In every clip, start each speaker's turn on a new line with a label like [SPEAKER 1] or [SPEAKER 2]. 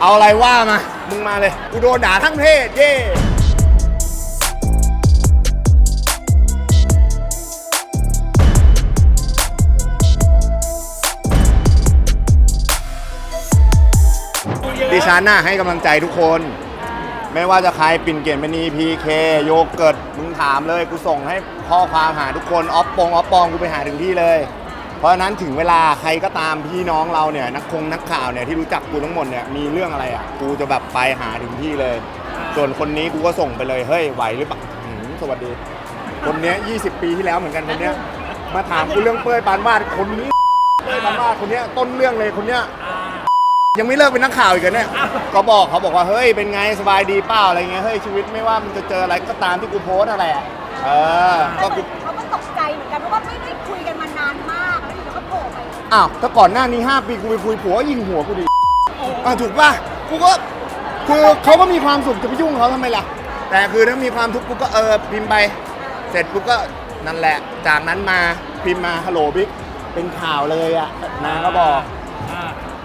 [SPEAKER 1] เอาอะไรว่ามา มึงมาเลย กูโดนด่าทั้งเพศ เย่ดิฉันน่ะให้กำลังใจทุกคน ไม่ว่าจะใครปิ่นเกียรติมณีพีเคโยเกิร์ตมึงถามเลย กูส่งให้ข้อความหาทุกคน ออฟปงออฟปองกูไปหาถึงที่เลย เพราะฉะนั้นถึงเวลาใครก็ตามพี่น้องเราเนี่ยนักคงนักข่าวเนี่ยที่รู้จักกูทั้งหมดเนี่ยมีเรื่องอะไรอะกูจะแบบไปหาถึงที่เลย ส่วนคนนี้กูก็ส่งไปเลยเฮ้ยไหวหรือเปล่าหืมสวัสดี คนเนี้ย20 ปีที่แล้วเหมือนกันคนเนี้ยมาถามกูเรื่องเป้ยปานวาดคนนี้เป้ยปานวาดคนเนี้ยต้นเรื่องเลยคนเนี้ยยังไม่เลิกเป็นนักข่าวอีกเหรอเนี่ย ก็บอกเขาบอกว่าเฮ้ยเป็นไงสบายดีเปล่าอะไรเงี้ยเฮ้ยชีวิตไม่ว่ามันจะเจออะไรก็ตามที่กูโพสต์อะไรอะเออก็กู
[SPEAKER 2] เขาก็ตก
[SPEAKER 1] อ้าวถ้าก่อนหน้านี้ 5 ปีกูไปคุยผัวยิงหัวกูดิอะถูกป่ะกูก็คือเขาก็มีความสุขจะไปยุ่งเขาทำไมล่ะ แต่คือถ้ามีความทุกข์กูก็เออพิมพ์ไป เสร็จกูก็นั่นแหละ จากนั้นมาพิมพ์มาฮัลโหลบิ๊กเป็นข่าวเลยอะนางก็บอก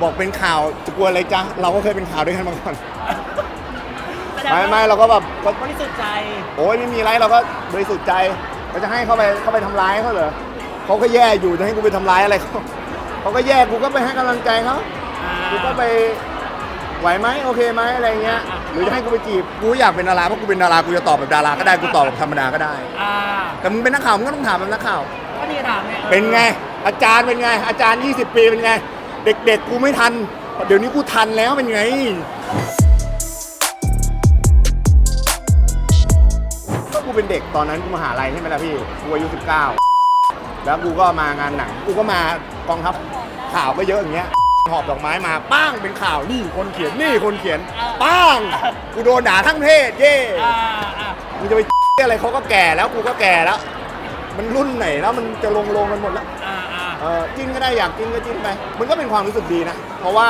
[SPEAKER 1] บอกเป็นข่าวจะกลัวอะไรจ๊ะเราก็เคยเป็นข่าวด้วยกันมาก่อนไม่ไม่เราก็แบบก็
[SPEAKER 3] บริสุทธิ์ใจ
[SPEAKER 1] โอ้ยไม่มีไรเราก็บริสุทธิ์ใจเราจะให้เขาไปเขาไปทำร้ายเขาเหรอเขาก็แย่อยู่จะให้กูไปทำร้ายอะไรเขา เขาก็แย่กูก็ไปให้กำลังใจเขากูก็ไปไหวไหมโอเคไหมอะไรเงี้ย หรือจะให้กูไปจีบกูอยากเป็นดาราเพราะกูเป็นดารากูจะตอบแบบดาราก็ได้กูตอบแบบธรรมดาก็ได้
[SPEAKER 3] อ่า
[SPEAKER 1] แต่มึงเป็นนักข่าวมึงก็ต้องถามแบบนักข่าว
[SPEAKER 3] ก็นี่ถามเนี่ย
[SPEAKER 1] เป็นไง อาจารย์เป็นไง อาจารย์ 20 ปีเป็นไง เด็กๆ กูไม่ทัน เดี๋ยวนี้กูทันแล้วเป็นไง ก็กูเป็นเด็กตอนนั้นกูมหาลัยใช่ไหมล่ะพี่ กูอายุ 19 แล้วกูก็มางานหนัง กูก็มา กองทัพข่าวก็เยอะอย่างเงี้ยหอบดอกไม้มาป้างเป็นข่าวนี่คนเขียนนี่คนเขียนป้างกูโดนด่าทั้งเพศเย่
[SPEAKER 3] อ่าอ่า
[SPEAKER 1] มึงจะไปอะไรเขาก็แก่แล้วกูก็แก่แล้ว มันรุ่นไหนแล้วมันจะลงลงกันหมดแล้ว
[SPEAKER 3] อ่าอ่า
[SPEAKER 1] เออจิ้นก็ได้อยากจิ้นก็จิ้นไป มันก็เป็นความรู้สึกดีนะ เพราะว่า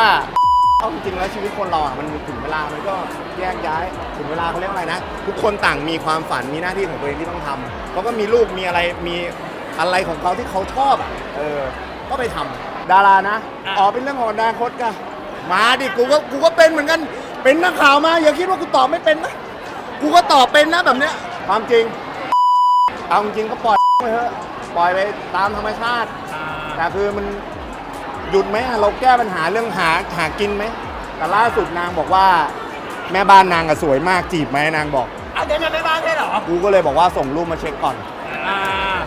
[SPEAKER 1] เอาจริงๆแล้วชีวิตคนเราอะมันถึงเวลามันก็แยกย้ายถึงเวลาเขาเรียกว่าอะไรนะ ทุกคนต่างมีความฝันมีหน้าที่ของตัวเองที่ต้องทำเขาก็มีลูกมีอะไรมีอะไรของเขาที่เขาชอบอะเออ ก็ไปทำดารานะอ๋อเป็นเรื่องของอนาคตกันมาดิกูก็กูก็เป็นเหมือนกันเป็นนักข่าวมาอย่าคิดว่ากูตอบไม่เป็นนะกูก็ตอบเป็นนะแบบเนี้ยความจริงเอาจริงก็ปล่อยไปเถอะปล่อยไปตามธรรมชาติ
[SPEAKER 3] อ่า
[SPEAKER 1] แต่คือมันหยุดไหมอะเราแก้ปัญหาเรื่องหาหากินไหมแต่ล่าสุดนางบอกว่า แม่บ้านนางอะสวยมากจีบไหมนางบอก
[SPEAKER 3] เอาเดี๋ยวจะไม่บ้านใช่เหรอ
[SPEAKER 1] กูก็เลยบอกว่าส่งรูปมาเช็คก่อน
[SPEAKER 3] อ่า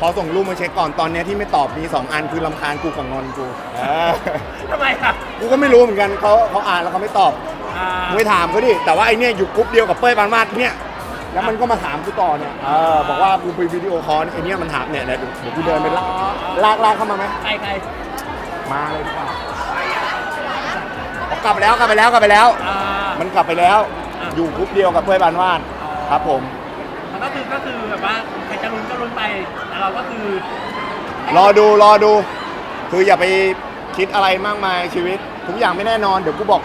[SPEAKER 1] พอส่งรูปมาเช็คก่อนตอนเนี้ยที่ไม่ตอบมีสองอันคือลำคาญกูกับงอนกูเออ
[SPEAKER 3] ทำไมอะ
[SPEAKER 1] กูก็ไม่รู้เหมือนกันเขาเขาอ่านแล้วเขาไม่ตอบ
[SPEAKER 3] อ่า
[SPEAKER 1] มึงไปถามเขาดิแต่ว่าไอเนี้ยอยู่กรุ๊ปเดียวกับเป้ยปานวาดเนี่ยแล้วมันก็มาถามกูต่อเนี่ยเออบอกว่ากูไปวิดีโอคอลไอเนี้ยมันถามเนี่ยเดี๋ยวเดี๋ยวกูเดินไปลากลากลากเข้ามาไหม
[SPEAKER 3] ใครใคร
[SPEAKER 1] มาเลยดีกว่าเอากลับไปแล้วกลับไปแล้วกลับไปแล้ว
[SPEAKER 3] อ่า
[SPEAKER 1] มันกลับไปแล้ว
[SPEAKER 3] อะ
[SPEAKER 1] อยู่กรุ๊ปเดียวกับเพื่อนบานวาดครับผม
[SPEAKER 3] มันก็คือก็คือแบบว่าใครจะลุ้นก็ลุ้นไปแต่เราก็คือ
[SPEAKER 1] รอดูรอดู คืออย่าไปคิดอะไรมากมายชีวิต ทุกอย่างไม่แน่นอน เดี๋ยวกูบอก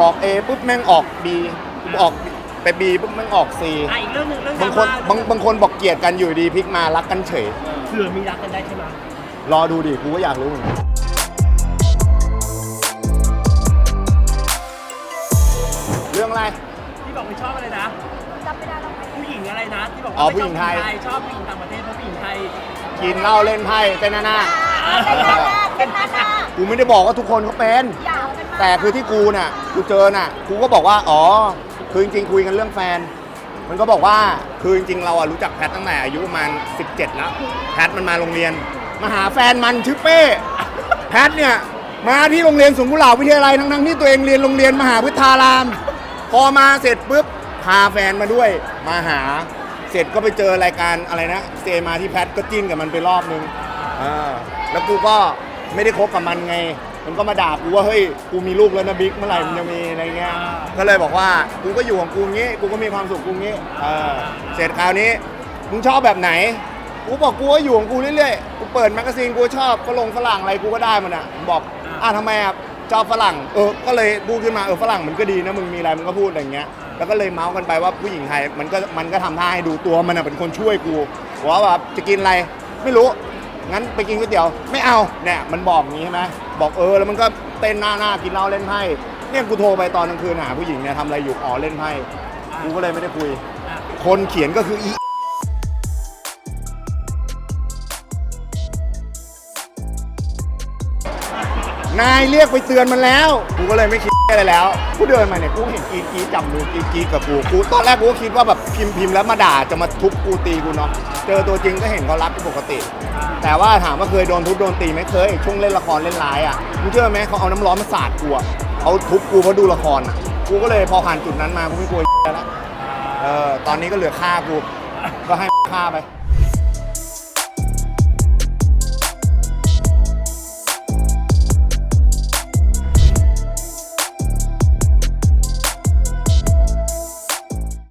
[SPEAKER 1] บอก A ปุ๊บแม่งออก B กูออกไป B ปุ๊บแม่งออก C
[SPEAKER 3] อะอีกเรื่องหนึ่งเรื่อง
[SPEAKER 1] บางคนบางบางคนบอกเกลียดกันอยู่ดีพลิกมารักกันเฉย
[SPEAKER 3] เผื่อมีรักกันได้ใช่ไหม
[SPEAKER 1] รอดูดิกูก็อยากรู้เหมือนกันเรื่องอะไร
[SPEAKER 3] ที่บอกไม่ชอบอะไรนะ
[SPEAKER 2] จำไม่ได้แล้ว
[SPEAKER 3] ผู้หญิงอะไรนะที่บอก
[SPEAKER 1] อ๋อ
[SPEAKER 3] ว่า
[SPEAKER 1] ผู้หญิงไทย
[SPEAKER 3] ชอบผู้หญิงต่างประเทศเพราะผู้หญิงไทย
[SPEAKER 1] กินเหล้าเล่นไพ่เต้นหน้าหน้า
[SPEAKER 2] อ่าเป็นหน้าหน้าเป็นหน้าหน้า
[SPEAKER 1] กูไม่ได้บอกว่าทุกคนเขาเป็น
[SPEAKER 2] ยาวเป็นมาก
[SPEAKER 1] แต่คือที่กูน่ะกูเจอน่ะกูก็บอกว่าอ๋อคือจริงๆคุยกันเรื่องแฟน มันก็บอกว่าคือจริงๆเราอะรู้จักแพทตั้งแต่อายุประมาณ 17 แล้ว แพทมันมาโรงเรียนมาหาแฟนมันชื่อเป้แพทเนี่ยมาที่โรงเรียนสวนกุหลาบวิทยาลัยทั้งๆที่ตัวเองเรียนโรงเรียนมหาวิทยาราม พอมาเสร็จปุ๊บ พาแฟนมาด้วยมาหา เสร็จก็ไปเจอรายการอะไรนะเซมาที่แพทก็จิ้นกับมันไปรอบนึงอ่าแล้วกูก็ไม่ได้คบกับมันไง มันก็มาด่ากูว่าเฮ้ยกูมีลูกแล้วนะบิ๊กเมื่อไหร่มันจะมีอะไรเงี้ยก็เลยบอกว่ากูก็อยู่ของกูงี้กูก็มีความสุขกูงี้เออเสร็จคราวนี้มึงชอบแบบไหนกูบอกกูก็อยู่ของกูเรื่อยๆ กูเปิดแมกกาซีนกูชอบฝรั่งฝรั่งอะไรกูก็ได้มันอะผมบอกอะทำไมอะชอบฝรั่ง เออ ก็เลยพูดขึ้นมาเออฝรั่งมันก็ดีนะมึงมีอะไรมึงก็พูดอย่างเงี้ย แล้วก็เลยเมาส์กันไปว่าผู้หญิงไทยมันก็มันก็ทำท่าให้ดูตัวมันอะเป็นคนช่วยกูบอกว่าแบบจะกินอะไรไม่รู้งั้นไปกินก๋วยเตี๋ยวไม่เอาเนี่ยมันบอกอย่างนี้ใช่ไหมบอกเออแล้วมันก็เต้นหน้าหน้ากินเหล้าเล่นไพ่เนี่ยกูโทรไปตอนกลางคืนหาผู้หญิงเนี่ยทำอะไรอยู่อ๋อเล่นไพ่กูก็เลยไม่ได้คุย คนเขียนก็คืออีนายเรียกไปเตือนมันแล้ว กูก็เลยไม่คิด อะไรแล้วกูเดินมาเนี่ยกูเห็นกีกีจับมือกีกีกับกูกูตอนแรกกูก็คิดว่าแบบพิมพ์พิมพ์แล้วมาด่าจะมาทุบกูตีกูเนาะเจอตัวจริงก็เห็นเขารักกูปกติ แต่ว่าถามว่าเคยโดนทุบโดนตีไหมเคยช่วงเล่นละครเล่นร้ายอะมึงเชื่อไหมเขาเอาน้ำร้อนมาสาดกูอะเขาทุบกูเพราะดูละครอะกูก็เลยพอผ่านจุดนั้นมากูไม่กลัวแล้วเออตอนนี้ก็เหลือฆ่ากูก็ให้ฆ่าไป